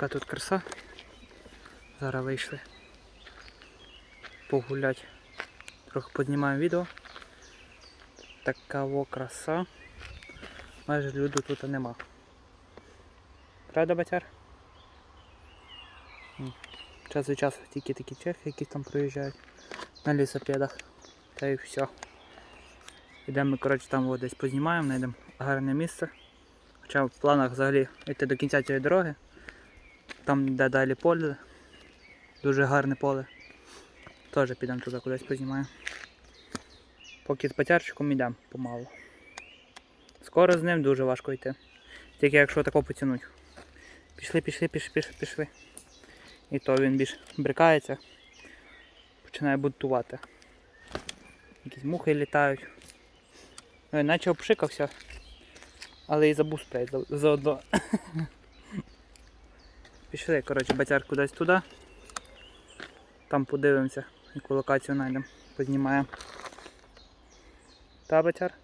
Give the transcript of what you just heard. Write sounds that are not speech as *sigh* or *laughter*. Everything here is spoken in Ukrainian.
Така тут краса. Зараз вийшли погулять. Трохи познімаємо відео. Така во краса. Майже люду тут нема. Правда, батяр? Час від часу тільки такі чехи, які там проїжджають на лісопедах. Та і все. Ідемо коротше, там десь познімаємо, знайдемо гарне місце. Хоча в планах взагалі йти до кінця цієї дороги. Там де далі поле. Дуже гарне поле. Теж підемо туди кудись познімаємо. Поки з батярчиком йдемо помалу. Скоро з ним дуже важко йти. Тільки якщо тако потягнуть. Пішли, пішли, пішли, пішли, пішли. І то він більш брикається, починає бунтувати. Якісь мухи літають. Ой, наче обшикався, але і забув спрей за- заодно. *laughs* Пішли, коротше, батяр кудись туди. Там подивимося, яку локацію знайдемо, познімаємо. Та батяр?